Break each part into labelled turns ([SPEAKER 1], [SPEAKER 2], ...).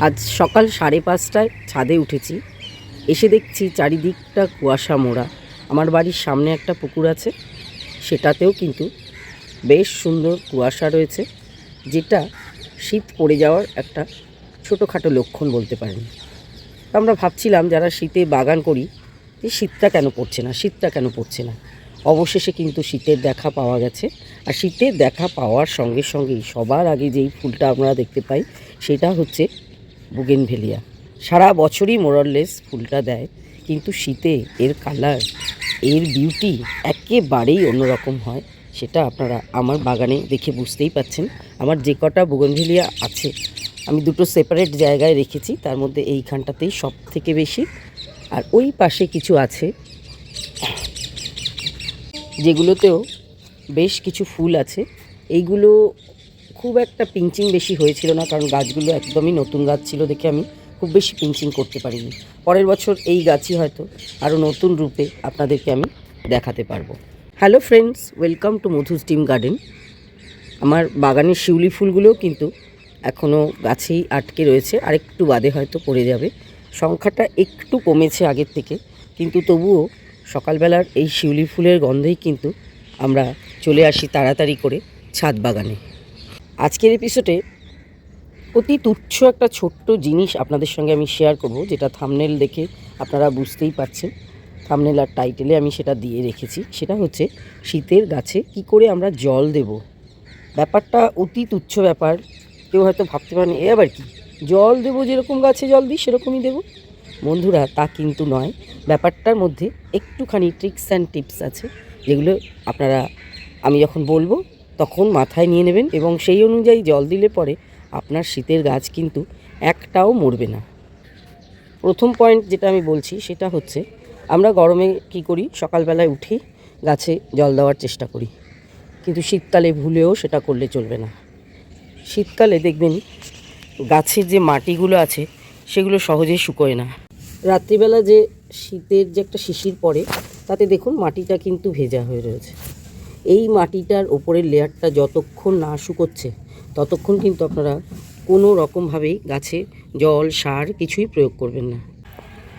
[SPEAKER 1] আজ সকাল সাড়ে পাঁচটায় ছাদে উঠেছি। এসে দেখছি চারিদিকটা কুয়াশা মোড়া। আমার বাড়ির সামনে একটা পুকুর আছে। সেটাতেও কিন্তু বেশ সুন্দর কুয়াশা রয়েছে, যেটা শীত পড়ে যাওয়ার একটা ছোটোখাটো লক্ষণ বলতে পারেন। আমরা ভাবছিলাম, যারা শীতে বাগান করি, যে শীতটা কেন পড়ছে না, শীতটা কেন পড়ছে না? অবশেষে কিন্তু শীতের দেখা পাওয়া গেছে। আর শীতের দেখা পাওয়ার সঙ্গে সঙ্গেই সবার আগে যেই ফুলটা আমরা দেখতে পাই, সেটা হচ্ছে বুগেনভেলিয়া সারা বছরই মোরললেস ফুলটা দেয়, কিন্তু শীতে এর কালার, এর বিউটি একেবারেই অন্যরকম হয়, সেটা আপনারা আমার বাগানে দেখে বুঝতেই পাচ্ছেন। আমার যে কটা বুগনভেলিয়া আছে, আমি দুটো সেপারেট জায়গায় রেখেছি, তার মধ্যে এইখানটাতেই সব থেকে বেশি। আর ওই পাশে কিছু আছে, যেগুলোতেও বেশ কিছু ফুল আছে। এইগুলো খুব একটা পিঞ্চিং বেশি হয়েছিল না, কারণ গাছগুলো একদমই নতুন গাছ ছিল দেখে আমি খুব বেশি পিঞ্চিং করতে পারিনি। পরের বছর এই গাছই হয়তো আরও নতুন রূপে আপনাদেরকে আমি দেখাতে পারব। Hello friends welcome to Madhu's team garden আমার বাগানের শিউলি ফুলগুলোও কিন্তু এখনও গাছেই আটকে রয়েছে আর একটু বাদে হয়তো পড়ে যাবে। সংখ্যাটা একটু কমেছে আগের থেকে, কিন্তু তবুও সকালবেলার এই শিউলি ফুলের গন্ধেই কিন্তু আমরা চলে আসি তাড়াতাড়ি করে ছাদ বাগানে। আজকের এপিসোডে অতি তুচ্ছ একটা ছোট্ট জিনিস আপনাদের সঙ্গে আমি শেয়ার করব, যেটা থামনেল দেখে আপনারা বুঝতেই পারছেন। থামনেল আর টাইটেলে আমি সেটা দিয়ে রেখেছি। সেটা হচ্ছে, শীতের গাছে কি করে আমরা জল দেব? ব্যাপারটা অতি তুচ্ছ ব্যাপার। কেউ হয়তো ভাবতে পারেন, এ আবার কি? জল দেবো যেরকম গাছে জল দিই, সেরকমই দেবো? বন্ধুরা, তা কিন্তু নয়। ব্যাপারটার মধ্যে একটুখানি ট্রিক্স অ্যান্ড টিপস আছে, যেগুলো আপনারা, আমি যখন বলব তখন মাথায় নিয়ে নেবেন এবং সেই অনুযায়ী জল দিলে পরে আপনার শীতের গাছ কিন্তু একটাও মরবে না। প্রথম পয়েন্ট যেটা আমি বলছি সেটা হচ্ছে, আমরা গরমে কি করি? সকালবেলায় উঠি গাছে জল দেওয়ার চেষ্টা করি। কিন্তু শীতকালে ভুলেও সেটা করলে চলবে না। শীতকালে দেখবেন গাছের যে মাটিগুলো আছে, সেগুলো সহজেই শুকোয় না। রাত্রিবেলা যে শীতের যে একটা শিশির পড়ে, তাতে দেখুন মাটিটা কিন্তু ভেজা হয়ে রয়েছে। এই মাটিটার ওপরের লেয়ারটা যতক্ষণ না শুকোচ্ছে, ততক্ষণ কিন্তু আপনারা কোনো রকমভাবেই গাছে জল, সার কিছুই প্রয়োগ করবেন না।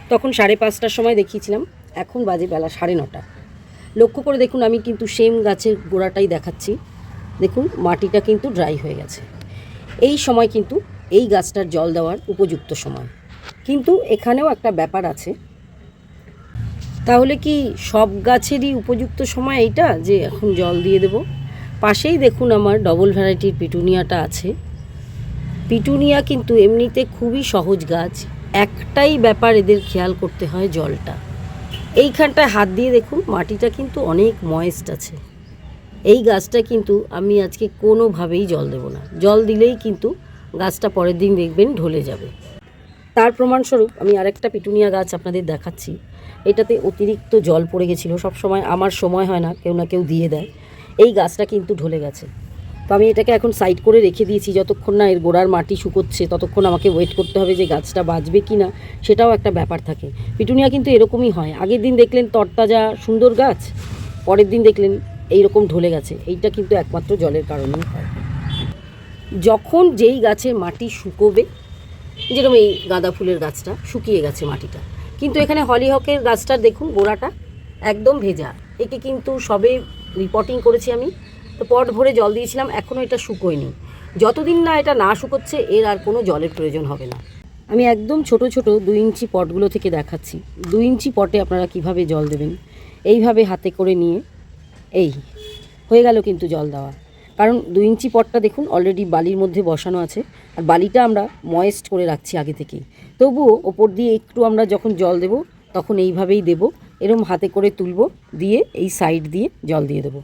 [SPEAKER 1] তখন সাড়ে পাঁচটার সময় দেখিয়েছিলাম, এখন বাজে বেলা সাড়ে নটা। লক্ষ্য করে দেখুন, আমি কিন্তু সেম গাছের গোড়াটাই দেখাচ্ছি। দেখুন, মাটিটা কিন্তু ড্রাই হয়ে গেছে। এই সময় কিন্তু এই গাছটার জল দেওয়ার উপযুক্ত সময়। কিন্তু এখানেও একটা ব্যাপার আছে তাহলে কি সব গাছেরই উপযুক্ত সময় এইটা? যে এখন জল দিয়ে দেব। পাশেই দেখুন আমার ডবল ভ্যারাইটির পিটুনিয়াটা আছে। পিটুনিয়া কিন্তু এমনিতে খুবই সহজ গাছ। একটাই ব্যাপার এদের খেয়াল করতে হয় জলটা। এইখানটায় হাত দিয়ে দেখুন, মাটিটা কিন্তু অনেক ময়েস্ট আছে। এই গাছটা কিন্তু আমি আজকে কোনোভাবেই জল দেব না। জল দিলেই কিন্তু গাছটা পরের দিন দেখবেন ঢলে যাবে। তার প্রমাণস্বরূপ আমি আরেকটা পিটুনিয়া গাছ আপনাদের দেখাচ্ছি। এটাতে অতিরিক্ত জল পড়ে গেছিল সব সময় আমার সময় হয় না, কেউ না কেউ দিয়ে দেয়। এই গাছটা কিন্তু ঢলে গেছে। তো আমি এটাকে এখন সাইড করে রেখে দিয়েছি, যতক্ষণ না এর গোড়ার মাটি শুকোচ্ছে, ততক্ষণ আমাকে ওয়েট করতে হবে যে গাছটা বাঁচবে কি না সেটাও একটা ব্যাপার থাকে। পিটুনিয়া কিন্তু এরকমই হয়। আগের দিন দেখলেন তরতাজা সুন্দর গাছ, পরের দিন দেখলেন এইরকম ঢলে গেছে। এইটা কিন্তু একমাত্র জলের কারণেই হয়। যখন যেই গাছের মাটি শুকোবে যেরকম এই গাঁদা ফুলের গাছটা শুকিয়ে গেছে মাটিটা। কিন্তু এখানে হলিহকের গাছটার দেখুন, গোড়াটা একদম ভেজা। একে কিন্তু সবে রিপোর্টিং করেছি আমি, তো পট ভরে জল দিয়েছিলাম এখনও এটা শুকোয়নি। যতদিন না এটা না শুকোচ্ছে, এর আর কোনো জলের প্রয়োজন হবে না। আমি একদম ছোট ছোট দুই ইঞ্চি পটগুলো থেকে দেখাচ্ছি। দুই ইঞ্চি পটে আপনারা কীভাবে জল দেবেন? এইভাবে হাতে করে নিয়ে, এই, হয়ে গেল কিন্তু জল দেওয়া। কারণ দু ইঞ্চি পটটা দেখুন অলরেডি বালির মধ্যে বসানো আছে, আর বালিটা আমরা ময়েস্ট করে রাখছি আগে থেকেই। তবুও ওপর দিয়ে একটু আমরা যখন জল দেব, তখন এইভাবেই দেব, এরম হাতে করে তুলব, দিয়ে এই সাইড দিয়ে জল দিয়ে দেবো।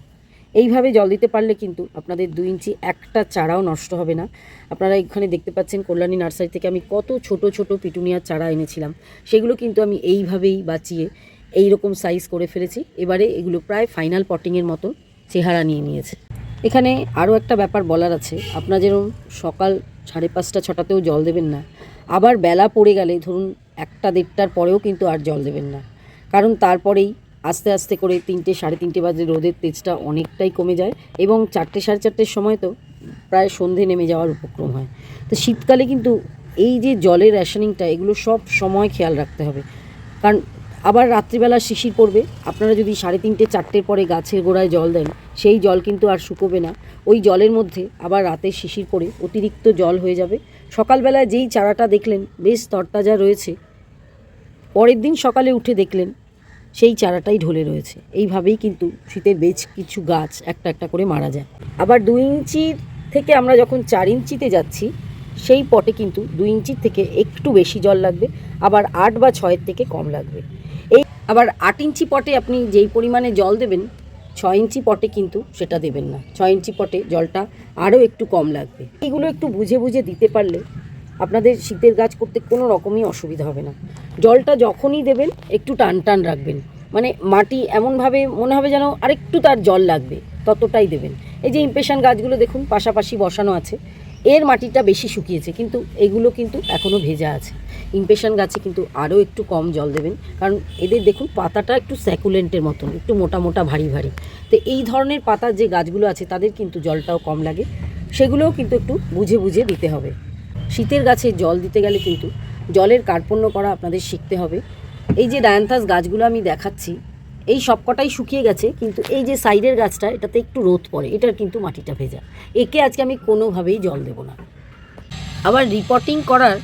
[SPEAKER 1] এইভাবে জল দিতে পারলে কিন্তু আপনাদের দু ইঞ্চি একটা চারাও নষ্ট হবে না। আপনারা এখানে দেখতে পাচ্ছেন কল্যাণী নার্সারি থেকে আমি কত ছোট ছোট পিটুনিয়ার চারা এনেছিলাম। সেগুলো কিন্তু আমি এইভাবেই বাঁচিয়ে এই রকম সাইজ করে ফেলেছি। এবারে এগুলো প্রায় ফাইনাল পটিংয়ের মতো চেহারা নিয়ে নিয়েছে। এখানে আরও একটা ব্যাপার বলার আছে। আপনার যেরকম সকাল সাড়ে পাঁচটা, ছটাতেও জল দেবেন না, আবার বেলা পড়ে গেলে ধরুন একটা দেড়টার পরেও কিন্তু আর জল দেবেন না। কারণ তারপরেই আস্তে আস্তে করে তিনটে, সাড়ে তিনটে বাজে রোদের তেজটা অনেকটাই কমে যায় এবং চারটে, সাড়ে চারটের সময় তো প্রায় সন্ধে নেমে যাওয়ার উপক্রম হয়। তো শীতকালে কিন্তু এই যে জলের রেশনিংটা এগুলো সব সময় খেয়াল রাখতে হবে। কারণ আবার রাত্রিবেলা শিশির পড়বে। আপনারা যদি সাড়ে তিনটে, চারটের পরে গাছের গোড়ায় জল দেন, সেই জল কিন্তু আর শুকোবে না। ওই জলের মধ্যে আবার রাতে শিশির পড়ে অতিরিক্ত জল হয়ে যাবে। সকালবেলায় যেই চারাটা দেখলেন, বেশ তরতাজা রয়েছে। পরের দিন সকালে উঠে দেখলেন, সেই চারাটাই ঢলে রয়েছে। এইভাবেই কিন্তু শীতের বেশ কিছু গাছ একটা একটা করে মারা যায়। আবার দুই ইঞ্চির থেকে আমরা যখন চার ইঞ্চিতে যাচ্ছি, সেই পটে কিন্তু দুই ইঞ্চির থেকে একটু বেশি জল লাগবে, আবার আট বা ছয়ের থেকে কম লাগবে। আবার আট ইঞ্চি পটে আপনি যেই পরিমাণে জল দেবেন, ছয় ইঞ্চি পটে কিন্তু সেটা দেবেন না। ছয় ইঞ্চি পটে জলটা আরও একটু কম লাগবে। এগুলো একটু বুঝে বুঝে দিতে পারলে আপনাদের শীতের গাছ করতে কোনো রকমই অসুবিধা হবে না। জলটা যখনই দেবেন, একটু টান টান রাখবেন। মানে মাটি এমনভাবে মনে হবে যেন আরেকটু তার জল লাগবে, ততটাই দেবেন। এই যে ইম্পেশন গাছগুলো দেখুন, পাশাপাশি বসানো আছে। এর মাটিটা বেশি শুকিয়েছে, কিন্তু এগুলো কিন্তু এখনও ভেজা আছে। ইম্পেশন গাছে কিন্তু আরও একটু কম জল দেবেন, কারণ এদের দেখুন পাতাটা একটু স্যাকুলেন্টের মতন, একটু মোটা মোটা ভারী ভারী। তো এই ধরনের পাতার যে গাছগুলো আছে, তাদের কিন্তু জলটাও কম লাগে। সেগুলোও কিন্তু একটু বুঝে বুঝে দিতে হবে। শীতের গাছে জল দিতে গেলে কিন্তু জলের কার্পণ্য করা আপনাদের শিখতে হবে। এই যে ডায়ান্থাস গাছগুলো আমি দেখাচ্ছি এই সবকটাই শুকিয়ে গেছে, কিন্তু এই যে সাইডের গাছটা, এটাতে একটু রোদ পড়ে, এটার কিন্তু মাটিটা ভেজা। একে আজকে আমি কোনোভাবেই জল দেব না। আবার রিপোর্টিং করার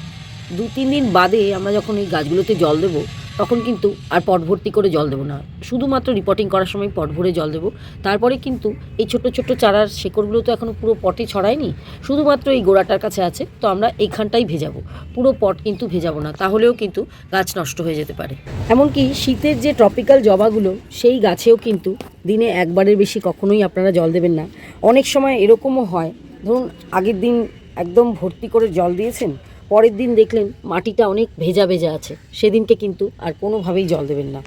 [SPEAKER 1] দু তিন দিন বাদে আমরা যখন এই গাছগুলোতে জল দেবো তখন কিন্তু আর পট ভর্তি করে জল দেবো না। শুধুমাত্র রিপোর্টিং করার সময় পট ভরে জল দেবো। তারপরে কিন্তু এই ছোট ছোট চারার শেকড়গুলো তো এখনও পুরো পটে ছড়ায়নি। শুধুমাত্র এই গোড়াটার কাছে আছে, তো আমরা এইখানটাই ভেজাবো। পুরো পট কিন্তু ভেজাবো না, তাহলেও কিন্তু গাছ নষ্ট হয়ে যেতে পারে। এমনকি শীতের যে ট্রপিক্যাল জবাগুলো, সেই গাছেও কিন্তু দিনে একবারের বেশি কখনোই আপনারা জল দেবেন না। অনেক সময় এরকমও হয়, ধরুন আগের দিন একদম ভর্তি করে জল দিয়েছেন পরের দিন দেখলেন মাটিটা অনেক ভেজা ভেজা আছে। সেদিনকে কিন্তু আর কোনোভাবেই জল দেবেন না।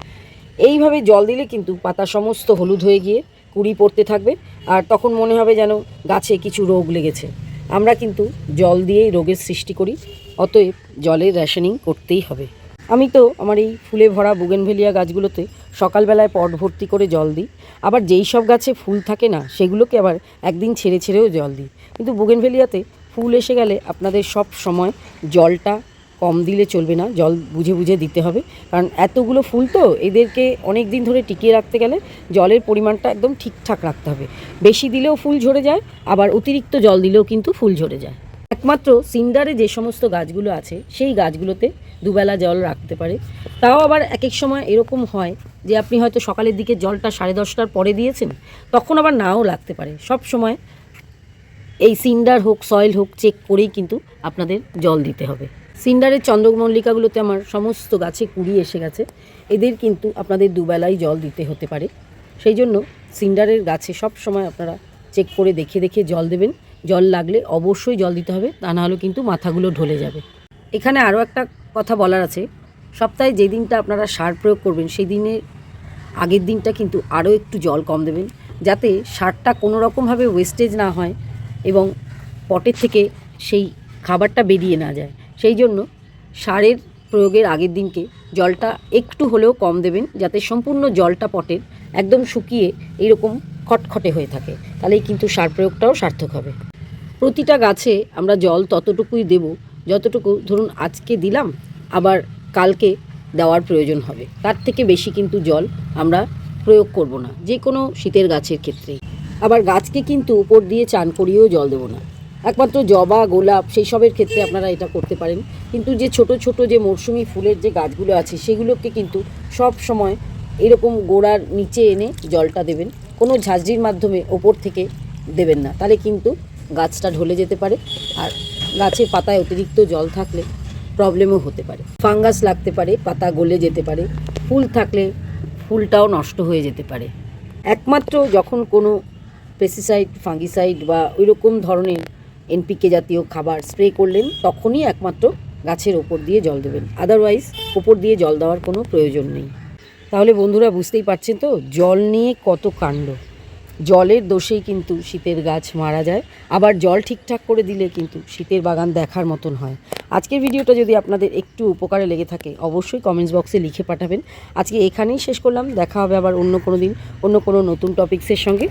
[SPEAKER 1] এইভাবে জল দিলে কিন্তু পাতা সমস্ত হলুদ হয়ে গিয়ে কুড়ি পড়তে থাকবে আর তখন মনে হবে যেন গাছে কিছু রোগ লেগেছে। আমরা কিন্তু জল দিয়েই রোগের সৃষ্টি করি, অতএব জলের রেশনিং করতেই হবে। আমি তো আমার এই ফুলে ভরা বুগেনভেলিয়া গাছগুলোতে সকালবেলায় পট ভর্তি করে জল দিই। আবার যেই সব গাছে ফুল থাকে না, সেগুলোকে আবার একদিন ছেড়ে ছেড়েও জল দিই। কিন্তু বুগেনভেলিয়াতে ফুল এসে গেলে আপনাদের সব সময় জলটা কম দিলে চলবে না, জল বুঝে বুঝে দিতে হবে। কারণ এতগুলো ফুল তো এদেরকে অনেক দিন ধরে টিকিয়ে রাখতে গেলে জলের পরিমাণটা একদম ঠিকঠাক রাখতে হবে। বেশি দিলেও ফুল ঝরে যায়, আবার অতিরিক্ত জল দিলেও কিন্তু ফুল ঝরে যায়। একমাত্র সিন্ডারে যে সমস্ত গাছগুলো আছে, সেই গাছগুলোতে দুবেলা জল রাখতে পারে। তাও আবার এক এক সময় এরকম হয় যে আপনি হয়তো সকালের দিকে জলটা সাড়ে দশটার পরে দিয়েছেন, তখন আবার নাও লাগতে পারে। সব সময় এই সিন্ডার হোক, সয়েল হোক, চেক করেই কিন্তু আপনাদের জল দিতে হবে। সিন্ডারের চন্দ্রমল্লিকাগুলোতে আমার সমস্ত গাছে কুড়ি এসে গেছে। এদের কিন্তু আপনাদের দুবেলাই জল দিতে হতে পারে। সেই জন্য সিন্ডারের গাছে সব সময় আপনারা চেক করে দেখে দেখে জল দেবেন। জল লাগলে অবশ্যই জল দিতে হবে, তা নাহলে কিন্তু মাথাগুলো ঢলে যাবে। এখানে আরও একটা কথা বলার আছে। সপ্তাহে যে দিনটা আপনারা সার প্রয়োগ করবেন, সেই দিনে আগের দিনটা কিন্তু আরও একটু জল কম দেবেন। যাতে সারটা কোনো রকমভাবে ওয়েস্টেজ না হয় এবং পটের থেকে সেই খাবারটা বেরিয়ে না যায়। সেই জন্য সারের প্রয়োগের আগের দিনকে জলটা একটু হলেও কম দেবেন, যাতে সম্পূর্ণ জলটা পটের একদম শুকিয়ে এরকম খটখটে হয়ে থাকে। তাহলেই কিন্তু সার প্রয়োগটাও সার্থক হবে। প্রতিটা গাছে আমরা জল ততটুকুই দেব যতটুকু ধরুন আজকে দিলাম, আবার কালকে দেওয়ার প্রয়োজন হবে। তার থেকে বেশি কিন্তু জল আমরা প্রয়োগ করব না যে কোনো শীতের গাছের ক্ষেত্রেই। আবার গাছকে কিন্তু উপর দিয়ে চান করিয়েও জল দেবো না। একমাত্র জবা, গোলাপ সেই সবের ক্ষেত্রে আপনারা এটা করতে পারেন। কিন্তু যে ছোট ছোট যে মরশুমি ফুলের যে গাছগুলো আছে, সেগুলোকে কিন্তু সব সময় এরকম গোড়ার নিচে এনে জলটা দেবেন। কোনো ঝাঁঝরির মাধ্যমে ওপর থেকে দেবেন না। তাহলে কিন্তু গাছটা ঢলে যেতে পারে আর গাছের পাতায় অতিরিক্ত জল থাকলে প্রবলেমও হতে পারে। ফাঙ্গাস লাগতে পারে, পাতা গলে যেতে পারে, ফুল থাকলে ফুলটাও নষ্ট হয়ে যেতে পারে। একমাত্র যখন কোনো পেস্টিসাইড ফাঙ্গিসাইড বা ওই রকম ধরনের এনপিকে জাতীয় খাবার স্প্রে করলেন, তখনই একমাত্র গাছের ওপর দিয়ে জল দেবেন। আদারওয়াইজ ওপর দিয়ে জল দেওয়ার কোনো প্রয়োজন নেই। তাহলে বন্ধুরা বুঝতেই পারছেন তো, জল নিয়ে কত কাণ্ড। জলের দোষেই কিন্তু শীতের গাছ মারা যায়। আবার জল ঠিকঠাক করে দিলে কিন্তু শীতের বাগান দেখার মতন হয়। আজকের ভিডিওটা যদি আপনাদের একটু উপকারে লেগে থাকে, অবশ্যই কমেন্টস বক্সে লিখে পাঠাবেন। আজকে এখানেই শেষ করলাম। দেখা হবে আবার অন্য কোনো দিন, অন্য কোনো নতুন টপিক্সের সঙ্গে।